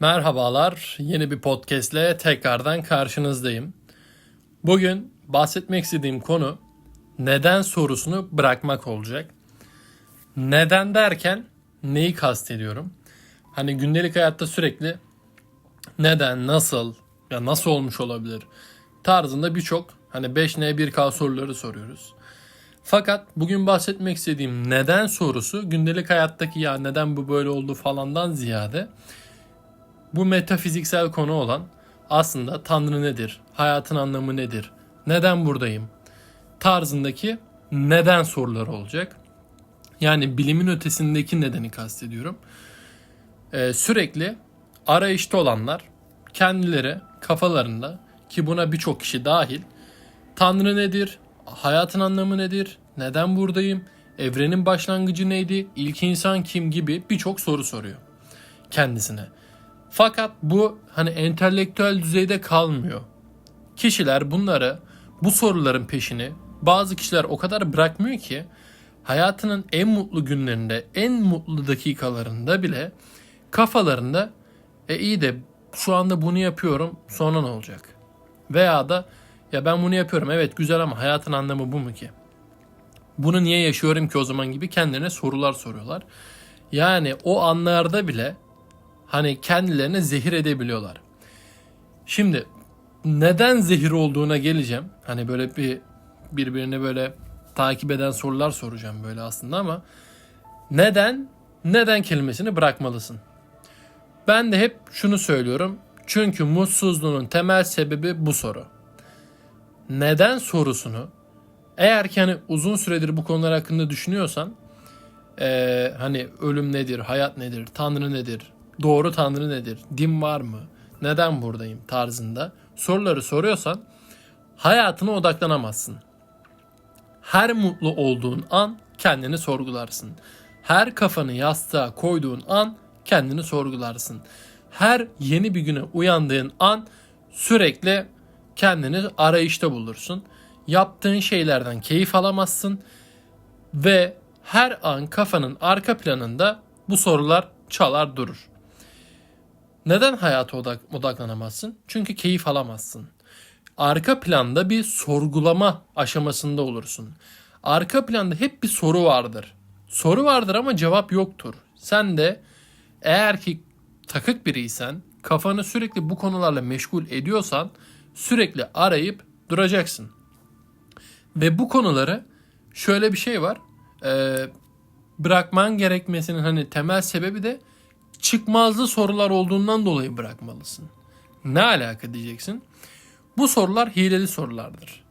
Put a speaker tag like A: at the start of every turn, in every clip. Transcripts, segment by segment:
A: Merhabalar, yeni bir podcastle tekrardan karşınızdayım. Bugün bahsetmek istediğim konu neden sorusunu bırakmak olacak. Neden derken neyi kastediyorum? Hani gündelik hayatta sürekli neden, nasıl, ya nasıl olmuş olabilir tarzında birçok hani 5N 1K soruları soruyoruz. Fakat bugün bahsetmek istediğim neden sorusu gündelik hayattaki ya neden bu böyle oldu falandan ziyade bu metafiziksel konu olan aslında Tanrı nedir, hayatın anlamı nedir, neden buradayım? Tarzındaki neden soruları olacak. Yani bilimin ötesindeki nedeni kastediyorum. Ee, sürekli arayışta olanlar kendileri kafalarında ki buna birçok kişi dahil Tanrı nedir, hayatın anlamı nedir, neden buradayım, evrenin başlangıcı neydi, ilk insan kim? Gibi birçok soru soruyor kendisine. Fakat bu hani entelektüel düzeyde kalmıyor. Kişiler bunları bu soruların peşini bazı kişiler o kadar bırakmıyor ki hayatının en mutlu günlerinde, en mutlu dakikalarında bile kafalarında e iyi de şu anda bunu yapıyorum sonra ne olacak? Veya da ya ben bunu yapıyorum evet güzel ama hayatın anlamı bu mu ki? Bunu niye yaşıyorum ki o zaman gibi kendilerine sorular soruyorlar. Yani o anlarda bile hani kendilerine zehir edebiliyorlar. Şimdi neden zehir olduğuna geleceğim. Hani böyle bir birbirini böyle takip eden sorular soracağım böyle aslında ama neden neden kelimesini bırakmalısın. Ben de hep şunu söylüyorum. Çünkü mutsuzluğun temel sebebi bu soru. Neden sorusunu eğer ki hani uzun süredir bu konular hakkında düşünüyorsan eee, hani ölüm nedir, hayat nedir, tanrı nedir, doğru tanrı nedir, din var mı, neden buradayım tarzında soruları soruyorsan hayatına odaklanamazsın. Her mutlu olduğun an kendini sorgularsın. Her kafanı yastığa koyduğun an kendini sorgularsın. Her yeni bir güne uyandığın an sürekli kendini arayışta bulursun. Yaptığın şeylerden keyif alamazsın ve her an kafanın arka planında bu sorular çalar durur. Neden hayata odak, odaklanamazsın? Çünkü keyif alamazsın. Arka planda bir sorgulama aşamasında olursun. Arka planda hep bir soru vardır. Soru vardır ama cevap yoktur. Sen de eğer ki takık biriysen, kafanı sürekli bu konularla meşgul ediyorsan sürekli arayıp duracaksın. Ve bu konuları şöyle bir şey var. Ee, bırakman gerekmesinin hani temel sebebi de çıkmazlı sorular olduğundan dolayı bırakmalısın. Ne alaka diyeceksin? Bu sorular hileli sorulardır.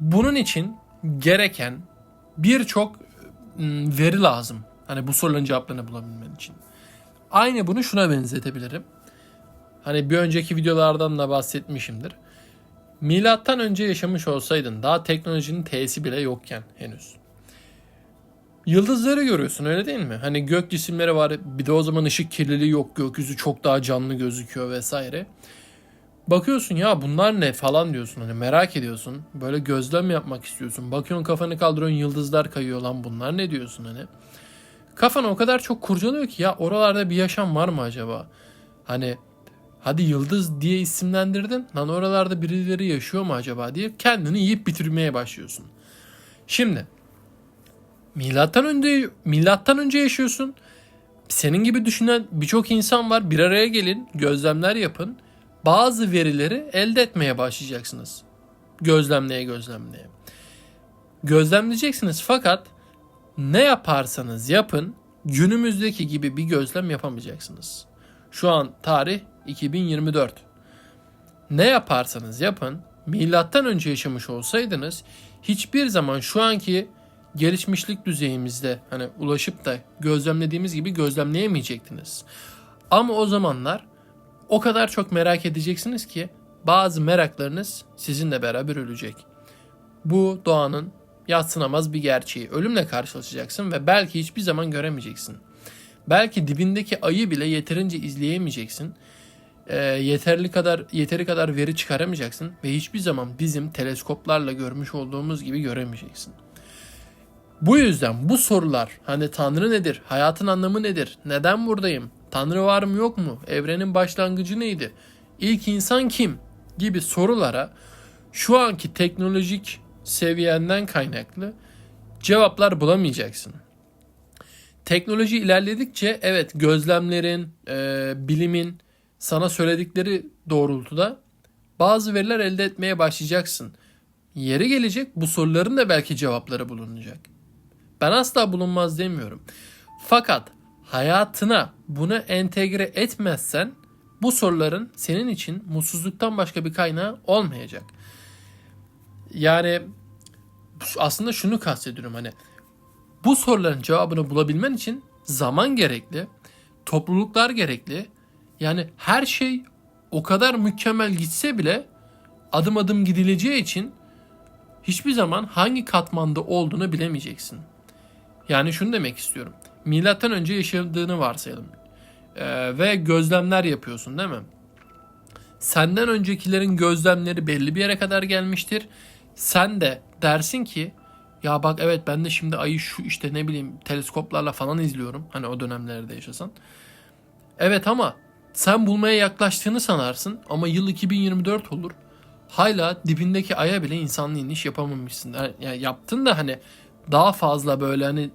A: Bunun için gereken birçok ım, veri lazım. Hani bu soruların cevaplarını bulabilmen için. Aynı bunu şuna benzetebilirim. Hani bir önceki videolardan da bahsetmişimdir. Milattan önce yaşamış olsaydın daha teknolojinin T'si bile yokken henüz. Yıldızları görüyorsun öyle değil mi? Hani gök cisimleri var bir de o zaman ışık kirliliği yok gökyüzü çok daha canlı gözüküyor vesaire. Bakıyorsun ya bunlar ne falan diyorsun hani merak ediyorsun. Böyle gözlem yapmak istiyorsun. Bakıyorsun kafanı kaldırıyorsun yıldızlar kayıyor lan bunlar ne diyorsun hani. Kafanı o kadar çok kurcalıyor ki ya oralarda bir yaşam var mı acaba? Hani hadi yıldız diye isimlendirdin. Lan oralarda birileri yaşıyor mu acaba diye kendini yiyip bitirmeye başlıyorsun. Şimdi milattan önce milattan önce yaşıyorsun. Senin gibi düşünen birçok insan var. Bir araya gelin, gözlemler yapın. Bazı verileri elde etmeye başlayacaksınız. Gözlemleye gözlemleye. Gözlemleyeceksiniz fakat ne yaparsanız yapın günümüzdeki gibi bir gözlem yapamayacaksınız. Şu an tarih 2024. Ne yaparsanız yapın milattan önce yaşamış olsaydınız hiçbir zaman şu anki gelişmişlik düzeyimizde hani ulaşıp da gözlemlediğimiz gibi gözlemleyemeyecektiniz. Ama o zamanlar o kadar çok merak edeceksiniz ki bazı meraklarınız sizinle beraber ölecek. Bu doğanın yatsınamaz bir gerçeği. Ölümle karşılaşacaksın ve belki hiçbir zaman göremeyeceksin. Belki dibindeki ayı bile yeterince izleyemeyeceksin. Ee, yeterli kadar yeteri kadar veri çıkaramayacaksın ve hiçbir zaman bizim teleskoplarla görmüş olduğumuz gibi göremeyeceksin. Bu yüzden bu sorular hani Tanrı nedir, hayatın anlamı nedir, neden buradayım, Tanrı var mı yok mu? Evrenin başlangıcı neydi? İlk insan kim? Gibi sorulara şu anki teknolojik seviyenden kaynaklı cevaplar bulamayacaksın. Teknoloji ilerledikçe evet gözlemlerin, e, bilimin sana söyledikleri doğrultuda bazı veriler elde etmeye başlayacaksın. Yeri gelecek bu soruların da belki cevapları bulunacak. Ben asla bulunmaz demiyorum. Fakat hayatına bunu entegre etmezsen bu soruların senin için mutsuzluktan başka bir kaynağı olmayacak. Yani aslında şunu kastediyorum hani bu soruların cevabını bulabilmen için zaman gerekli, topluluklar gerekli. Yani her şey o kadar mükemmel gitse bile adım adım gidileceği için hiçbir zaman hangi katmanda olduğunu bilemeyeceksin. Yani şunu demek istiyorum. Milattan önce yaşadığını varsayalım. Ee, ve gözlemler yapıyorsun değil mi? Senden öncekilerin gözlemleri belli bir yere kadar gelmiştir. Sen de dersin ki ya bak evet ben de şimdi ayı şu işte ne bileyim teleskoplarla falan izliyorum. Hani o dönemlerde yaşasan. Evet ama sen bulmaya yaklaştığını sanarsın ama yıl 2024 olur. Hala dibindeki aya bile insanlı iniş yapamamışsın. Yani yaptın da hani daha fazla böyle hani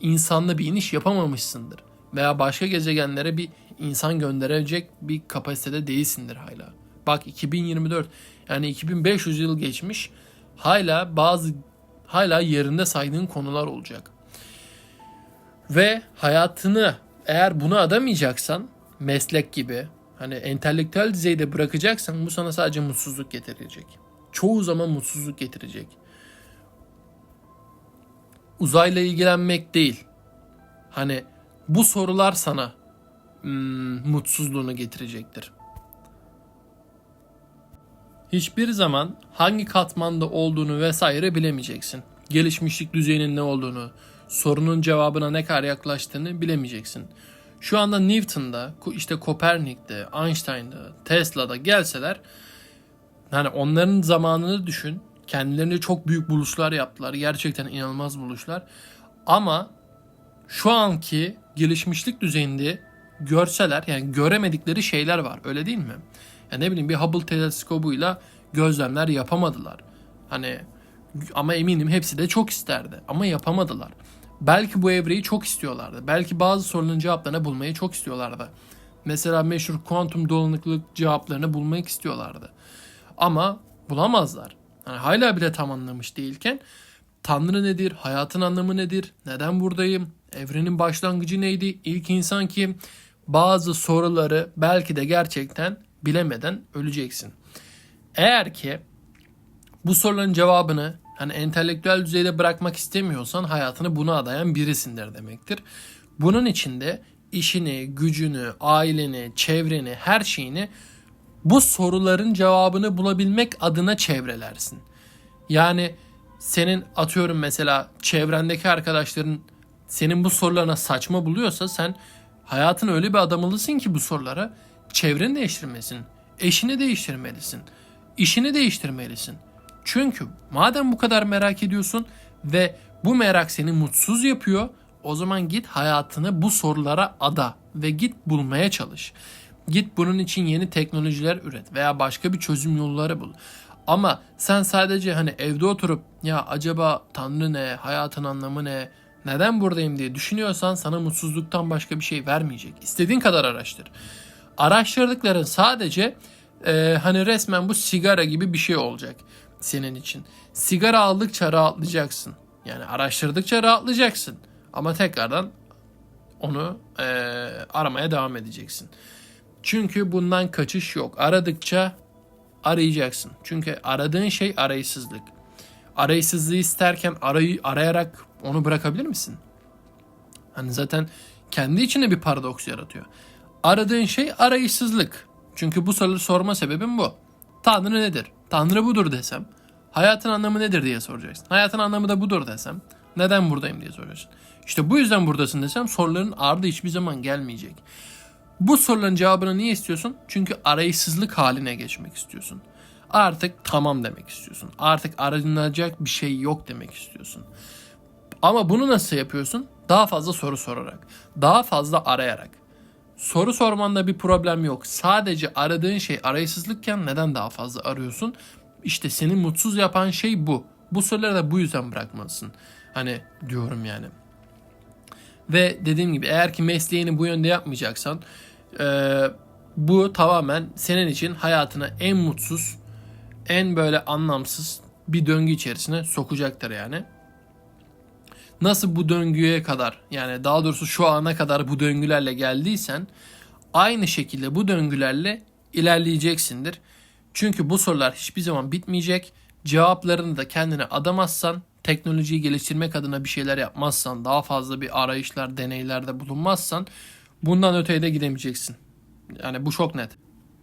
A: insanlı bir iniş yapamamışsındır. Veya başka gezegenlere bir insan gönderecek bir kapasitede değilsindir hala. Bak 2024 yani 2500 yıl geçmiş hala bazı hala yerinde saydığın konular olacak. Ve hayatını eğer buna adamayacaksan meslek gibi hani entelektüel düzeyde bırakacaksan bu sana sadece mutsuzluk getirecek. Çoğu zaman mutsuzluk getirecek. Uzayla ilgilenmek değil. Hani bu sorular sana hmm, mutsuzluğunu getirecektir. Hiçbir zaman hangi katmanda olduğunu vesaire bilemeyeceksin. Gelişmişlik düzeyinin ne olduğunu, sorunun cevabına ne kadar yaklaştığını bilemeyeceksin. Şu anda Newton'da, işte Kopernik'te, Einstein'da, Tesla'da gelseler hani onların zamanını düşün. Kendilerine çok büyük buluşlar yaptılar. Gerçekten inanılmaz buluşlar. Ama şu anki gelişmişlik düzeyinde görseler yani göremedikleri şeyler var. Öyle değil mi? Ya ne bileyim bir Hubble teleskobuyla gözlemler yapamadılar. Hani ama eminim hepsi de çok isterdi ama yapamadılar. Belki bu evreyi çok istiyorlardı. Belki bazı sorunun cevaplarını bulmayı çok istiyorlardı. Mesela meşhur kuantum dolanıklık cevaplarını bulmak istiyorlardı. Ama bulamazlar. Yani hala bile tam anlamış değilken Tanrı nedir? Hayatın anlamı nedir? Neden buradayım? Evrenin başlangıcı neydi? İlk insan kim? Bazı soruları belki de gerçekten bilemeden öleceksin. Eğer ki bu soruların cevabını hani entelektüel düzeyde bırakmak istemiyorsan hayatını buna adayan birisindir demektir. Bunun için de işini, gücünü, aileni, çevreni, her şeyini bu soruların cevabını bulabilmek adına çevrelersin. Yani senin atıyorum mesela çevrendeki arkadaşların senin bu sorularına saçma buluyorsa sen hayatın öyle bir adamalısın ki bu sorulara çevreni değiştirmelisin. Eşini değiştirmelisin. işini değiştirmelisin. Çünkü madem bu kadar merak ediyorsun ve bu merak seni mutsuz yapıyor o zaman git hayatını bu sorulara ada ve git bulmaya çalış. Git bunun için yeni teknolojiler üret veya başka bir çözüm yolları bul. Ama sen sadece hani evde oturup ya acaba Tanrı ne, hayatın anlamı ne, neden buradayım diye düşünüyorsan sana mutsuzluktan başka bir şey vermeyecek. İstediğin kadar araştır. Araştırdıkların sadece e, hani resmen bu sigara gibi bir şey olacak senin için. Sigara aldıkça rahatlayacaksın. Yani araştırdıkça rahatlayacaksın. Ama tekrardan onu e, aramaya devam edeceksin. Çünkü bundan kaçış yok. Aradıkça arayacaksın. Çünkü aradığın şey arayışsızlık. Arayışsızlığı isterken arayı, arayarak onu bırakabilir misin? Hani zaten kendi içinde bir paradoks yaratıyor. Aradığın şey arayışsızlık. Çünkü bu soruları sorma sebebim bu. Tanrı nedir? Tanrı budur desem. Hayatın anlamı nedir diye soracaksın. Hayatın anlamı da budur desem. Neden buradayım diye soracaksın. İşte bu yüzden buradasın desem soruların ardı hiçbir zaman gelmeyecek. Bu soruların cevabını niye istiyorsun? Çünkü arayışsızlık haline geçmek istiyorsun. Artık tamam demek istiyorsun. Artık aranacak bir şey yok demek istiyorsun. Ama bunu nasıl yapıyorsun? Daha fazla soru sorarak, daha fazla arayarak. soru sormanda bir problem yok. Sadece aradığın şey arayışsızlıkken neden daha fazla arıyorsun? İşte seni mutsuz yapan şey bu. Bu soruları da bu yüzden bırakmalısın. Hani diyorum yani. Ve dediğim gibi eğer ki mesleğini bu yönde yapmayacaksan e, bu tamamen senin için hayatına en mutsuz, en böyle anlamsız bir döngü içerisine sokacaktır yani. Nasıl bu döngüye kadar yani daha doğrusu şu ana kadar bu döngülerle geldiysen aynı şekilde bu döngülerle ilerleyeceksindir. Çünkü bu sorular hiçbir zaman bitmeyecek. Cevaplarını da kendine adamazsan, teknolojiyi geliştirmek adına bir şeyler yapmazsan, daha fazla bir arayışlar, deneylerde bulunmazsan bundan öteye de gidemeyeceksin. Yani bu çok net.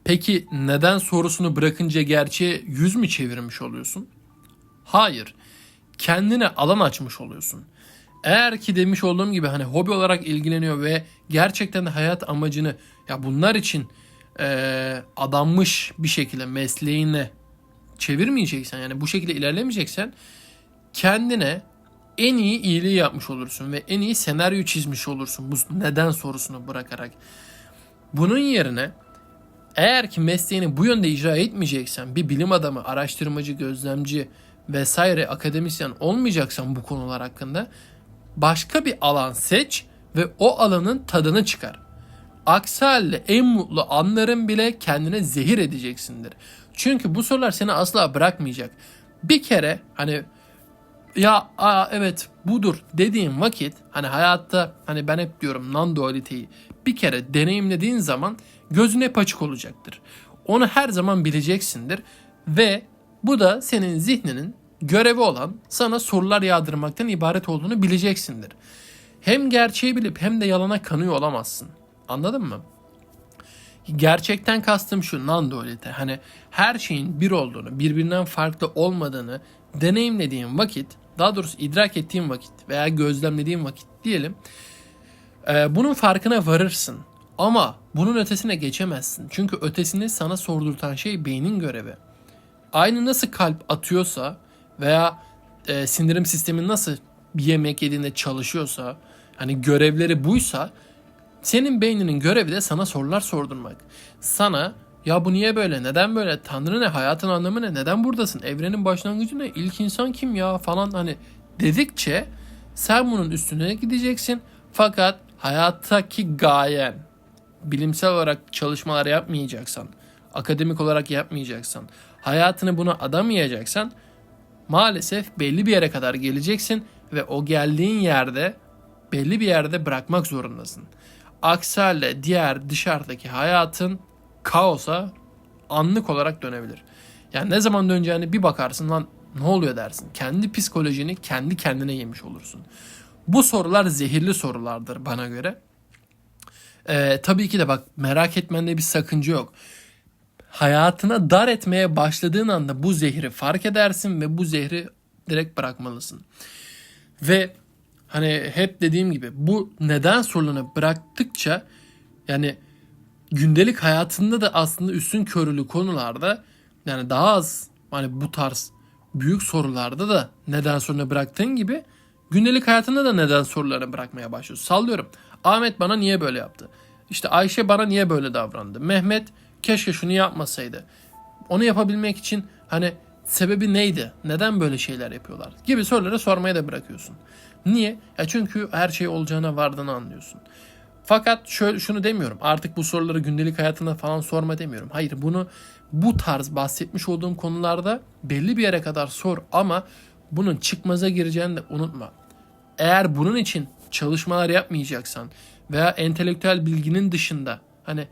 A: Peki neden sorusunu bırakınca gerçeğe yüz mü çevirmiş oluyorsun? Hayır. Kendine alan açmış oluyorsun. Eğer ki demiş olduğum gibi hani hobi olarak ilgileniyor ve gerçekten de hayat amacını ya bunlar için eee, adanmış bir şekilde mesleğine çevirmeyeceksen yani bu şekilde ilerlemeyeceksen kendine en iyi iyiliği yapmış olursun ve en iyi senaryo çizmiş olursun bu neden sorusunu bırakarak. Bunun yerine eğer ki mesleğini bu yönde icra etmeyeceksen bir bilim adamı, araştırmacı, gözlemci vesaire akademisyen olmayacaksan bu konular hakkında başka bir alan seç ve o alanın tadını çıkar. Aksi halde en mutlu anların bile kendine zehir edeceksindir. Çünkü bu sorular seni asla bırakmayacak. Bir kere hani ya aa, evet budur dediğin vakit hani hayatta hani ben hep diyorum non dualiteyi bir kere deneyimlediğin zaman gözün hep açık olacaktır. Onu her zaman bileceksindir ve bu da senin zihninin görevi olan sana sorular yağdırmaktan ibaret olduğunu bileceksindir. Hem gerçeği bilip hem de yalana kanıyor olamazsın. Anladın mı? Gerçekten kastım şu non-dualite. Hani her şeyin bir olduğunu, birbirinden farklı olmadığını deneyimlediğin vakit, daha doğrusu idrak ettiğin vakit veya gözlemlediğin vakit diyelim. e, bunun farkına varırsın. Ama bunun ötesine geçemezsin. Çünkü ötesini sana sordurtan şey beynin görevi. Aynı nasıl kalp atıyorsa veya e, sindirim sistemin nasıl bir yemek yediğinde çalışıyorsa, hani görevleri buysa senin beyninin görevi de sana sorular sordurmak. Sana ya bu niye böyle? Neden böyle? Tanrı ne? Hayatın anlamı ne? Neden buradasın? Evrenin başlangıcı ne? İlk insan kim ya? Falan hani dedikçe sen bunun üstüne gideceksin. Fakat hayattaki gayen bilimsel olarak çalışmalar yapmayacaksan, akademik olarak yapmayacaksan, hayatını buna adamayacaksan maalesef belli bir yere kadar geleceksin ve o geldiğin yerde belli bir yerde bırakmak zorundasın. Aksi halde diğer dışarıdaki hayatın kaosa anlık olarak dönebilir. Yani ne zaman döneceğini bir bakarsın lan ne oluyor dersin. Kendi psikolojini kendi kendine yemiş olursun. Bu sorular zehirli sorulardır bana göre. Ee, tabii ki de bak merak etmende bir sakınca yok. Hayatına dar etmeye başladığın anda bu zehri fark edersin ve bu zehri direkt bırakmalısın. Ve hani hep dediğim gibi bu neden sorununu bıraktıkça yani gündelik hayatında da aslında üstün körülü konularda yani daha az hani bu tarz büyük sorularda da neden sorunu bıraktığın gibi gündelik hayatında da neden sorularını bırakmaya başlıyorsun. Sallıyorum. Ahmet bana niye böyle yaptı? İşte Ayşe bana niye böyle davrandı? Mehmet keşke şunu yapmasaydı. Onu yapabilmek için hani sebebi neydi? Neden böyle şeyler yapıyorlar? Gibi soruları sormaya da bırakıyorsun. Niye? Ya çünkü her şey olacağına vardığını anlıyorsun. Fakat şöyle şunu demiyorum. Artık bu soruları gündelik hayatında falan sorma demiyorum. Hayır bunu bu tarz bahsetmiş olduğum konularda belli bir yere kadar sor ama bunun çıkmaza gireceğini de unutma. Eğer bunun için çalışmalar yapmayacaksan veya entelektüel bilginin dışında hani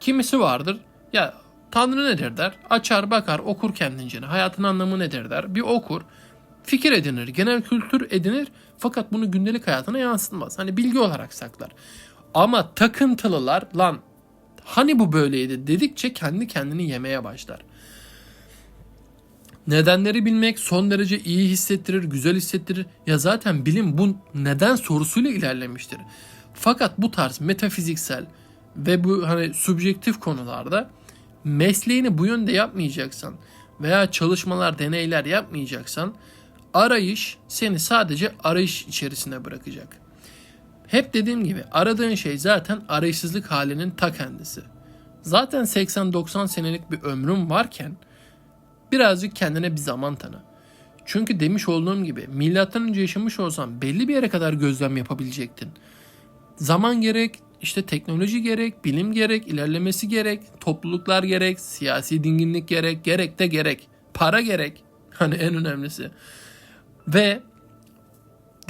A: kimisi vardır ya Tanrı nedir der. Açar bakar okur kendince. Hayatın anlamı nedir der. Bir okur. Fikir edinir. Genel kültür edinir. Fakat bunu gündelik hayatına yansıtmaz. Hani bilgi olarak saklar. Ama takıntılılar lan hani bu böyleydi dedikçe kendi kendini yemeye başlar. Nedenleri bilmek son derece iyi hissettirir, güzel hissettirir. Ya zaten bilim bu neden sorusuyla ilerlemiştir. Fakat bu tarz metafiziksel ve bu hani subjektif konularda mesleğini bu yönde yapmayacaksan veya çalışmalar, deneyler yapmayacaksan arayış seni sadece arayış içerisine bırakacak. Hep dediğim gibi aradığın şey zaten arayışsızlık halinin ta kendisi. Zaten 80-90 senelik bir ömrün varken birazcık kendine bir zaman tanı. Çünkü demiş olduğum gibi milattan önce yaşamış olsan belli bir yere kadar gözlem yapabilecektin. Zaman gerek, işte teknoloji gerek, bilim gerek, ilerlemesi gerek, topluluklar gerek, siyasi dinginlik gerek, gerek de gerek, para gerek. Hani en önemlisi. Ve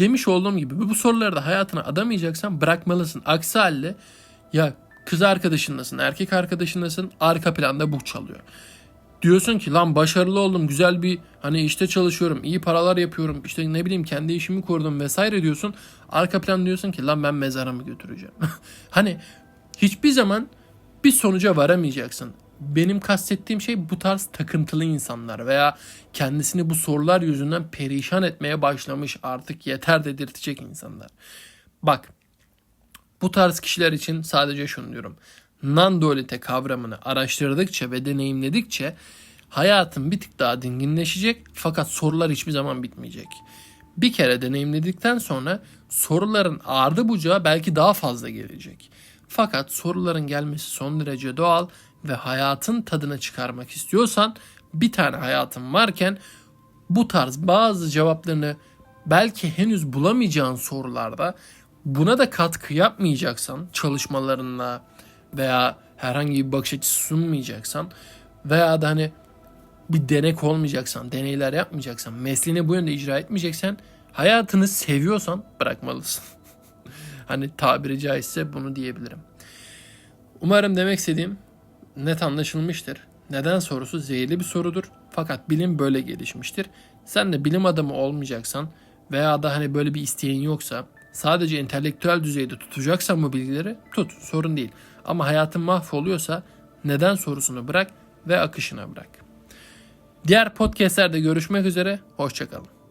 A: demiş olduğum gibi bu soruları da hayatına adamayacaksan bırakmalısın. Aksi halde ya kız arkadaşındasın, erkek arkadaşındasın, arka planda bu çalıyor. Diyorsun ki lan başarılı oldum, güzel bir hani işte çalışıyorum, iyi paralar yapıyorum, işte ne bileyim kendi işimi kurdum vesaire diyorsun. Arka plan diyorsun ki lan ben mezara mı götüreceğim? hani hiçbir zaman bir sonuca varamayacaksın. Benim kastettiğim şey bu tarz takıntılı insanlar veya kendisini bu sorular yüzünden perişan etmeye başlamış artık yeter dedirtecek insanlar. Bak bu tarz kişiler için sadece şunu diyorum. Non-dualite kavramını araştırdıkça ve deneyimledikçe hayatın bir tık daha dinginleşecek fakat sorular hiçbir zaman bitmeyecek. Bir kere deneyimledikten sonra soruların ardı bucağı belki daha fazla gelecek. Fakat soruların gelmesi son derece doğal ve hayatın tadını çıkarmak istiyorsan bir tane hayatın varken bu tarz bazı cevaplarını belki henüz bulamayacağın sorularda buna da katkı yapmayacaksan çalışmalarınla veya herhangi bir bakış açısı sunmayacaksan veya da hani bir denek olmayacaksan, deneyler yapmayacaksan, mesleğini bu yönde icra etmeyeceksen hayatını seviyorsan bırakmalısın. hani tabiri caizse bunu diyebilirim. Umarım demek istediğim net anlaşılmıştır. Neden sorusu zehirli bir sorudur. Fakat bilim böyle gelişmiştir. Sen de bilim adamı olmayacaksan veya da hani böyle bir isteğin yoksa sadece entelektüel düzeyde tutacaksan bu bilgileri tut sorun değil. Ama hayatın mahvoluyorsa neden sorusunu bırak ve akışına bırak. Diğer podcastlerde görüşmek üzere. Hoşçakalın.